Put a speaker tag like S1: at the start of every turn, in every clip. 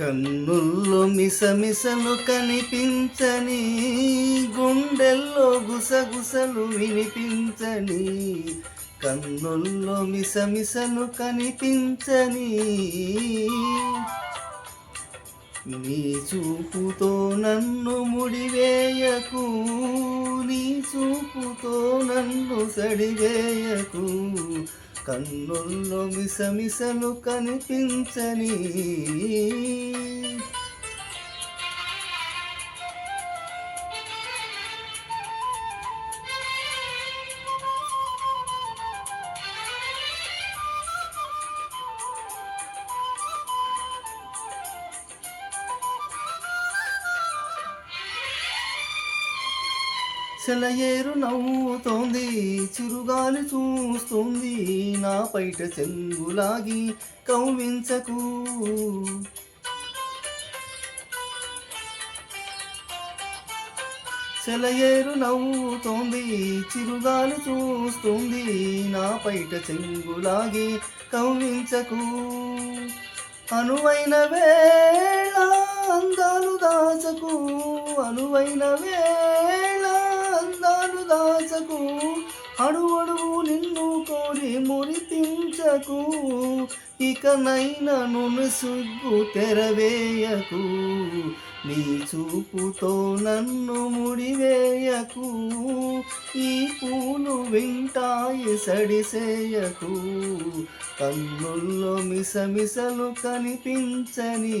S1: కన్నుల్లో మిసమిసలు కనిపించని గుండెల్లో గుసగుసలు వినిపించని కన్నుల్లో మిసమిసలు కనిపించని నీ చూపుతో నన్ను ముడివేయకు నీ చూపుతో నన్ను సడివేయకు. కన్నుల్లో మిసమిసలు కనిపించని సెలయేరు నవ్వుతోంది చిరుగాలి చూస్తుంది. నా పైట చెంగులాగి కవ్వించకు సెలయేరు నవ్వుతోంది చిరుగాలు చూస్తుంది. నా పైట చెంగులాగి కవ్వించకు అనువైన వేళ అందాలు దాచకు. అనువైన వేళ అందాలు దాచకు. అడువడు మురిపించకు ఇకనైనా నును సుగ్గు తెరవేయకు నీ చూపుతో నన్ను ముడివేయకు ఈ పూలు వింటాయి సడిసేయకు కన్నుల్లో మిసమిసలు కనిపించని.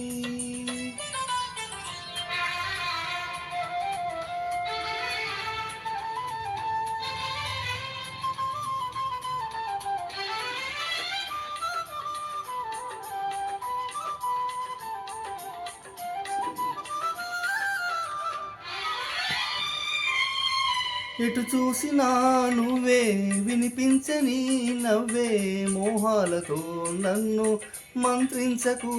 S1: ఎటు చూసినా నువ్వే వినిపించని నవ్వే మోహాలతో నన్ను మంత్రించకు.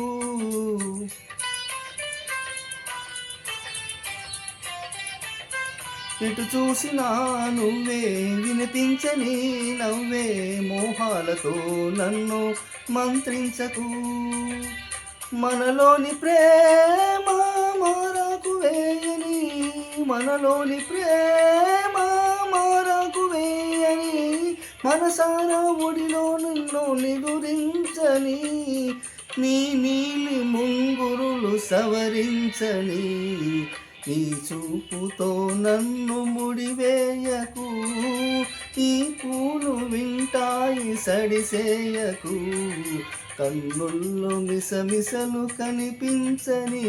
S1: ఎటు చూసినా నువ్వే వినిపించని నవ్వే మోహాలతో నన్ను మంత్రించకు. మనలోని ప్రేమ మారాకు వేయని మనలోని ప్రేమ మనసారా ఒడిలో నిన్ను నిదురించని నీ నీలి ముంగురులు సవరించని ఈ చూపుతో నన్ను ముడివేయకు ఈ పూలు వింటాయి సడిసేయకు కన్నుల్లో మిసమిసలు కనిపించని.